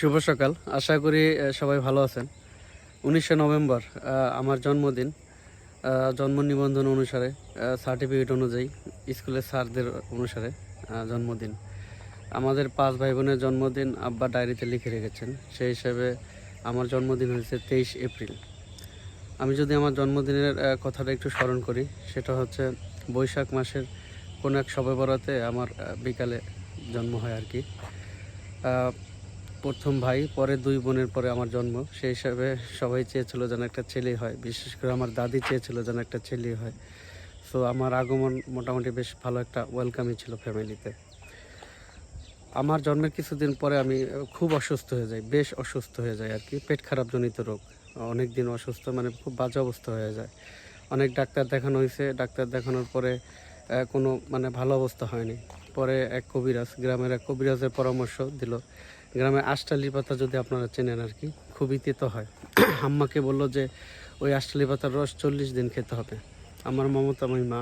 শুভ সকাল। আশা করি সবাই ভালো আছেন। উনিশে নভেম্বর আমার জন্মদিন। জন্ম নিবন্ধন অনুসারে সার্টিফিকেট অনুযায়ী স্কুলের স্যারদের অনুসারে জন্মদিন। আমাদের পাঁচ ভাই বোনের জন্মদিন আব্বা ডায়েরিতে লিখে রেখেছেন। সেই হিসাবে আমার জন্মদিন হয়েছে তেইশ এপ্রিল। আমি যদি আমার জন্মদিনের কথাটা একটু স্মরণ করি, সেটা হচ্ছে বৈশাখ মাসের কোনো এক সবে বরাতে আমার বিকালে জন্ম হয় আর কি। প্রথম ভাই, পরে দুই বোনের পরে আমার জন্ম। সেই হিসাবে সবাই চেয়েছিল যেন একটা ছেলে হয়। বিশেষ করে আমার দাদি চেয়েছিল যেন একটা ছেলে হয়। সো আমার আগমন মোটামুটি বেশ ভালো একটা ওয়েলকামই ছিল ফ্যামিলিতে আমার জন্মের কিছুদিন পরে আমি খুব অসুস্থ হয়ে যাই, বেশ অসুস্থ হয়ে যাই আর কি। পেট খারাপ জনিত রোগ। অনেক দিন অসুস্থ মানে খুব বাজে অবস্থা হয়ে যায়। অনেক ডাক্তার দেখানো হয়েছে। ডাক্তার দেখানোর পরে কোনো মানে ভালো অবস্থা হয়নি। পরে এক কবিরাজ, গ্রামের এক কবিরাজের পরামর্শ দিল গ্রামে আষ্টালি পাতা যদি আপনারা চেনেন আর কি খুবই তেতো হয়। আম্মাকে বলল যে, ওই আষ্টালি পাতার রস চল্লিশ দিন খেতে হবে। আমার মমতাময়ী মা,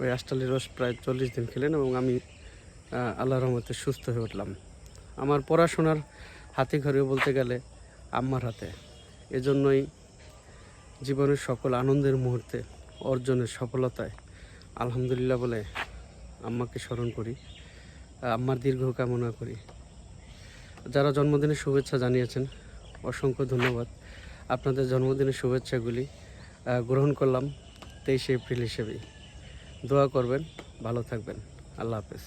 ওই আষ্টালির রস প্রায় চল্লিশ দিন খেলেন এবং আমি আল্লাহ রহমতে সুস্থ হয়ে উঠলাম। আমার পড়াশোনার হাতে ঘরেও বলতে গেলে আম্মার হাতে। এজন্যই জীবনের সকল আনন্দের মুহূর্তে, অর্জনের সফলতায় আলহামদুলিল্লাহ বলে আম্মাকে স্মরণ করি। আম্মার দীর্ঘ কামনা করি। যারা জন্মদিনের শুভেচ্ছা জানিয়েছেন, অসংখ্য ধন্যবাদ। আপনাদের জন্মদিনের শুভেচ্ছাগুলি গ্রহণ করলাম তেইশে এপ্রিল হিসেবেই। দোয়া করবেন, ভালো থাকবেন। আল্লাহ হাফেজ।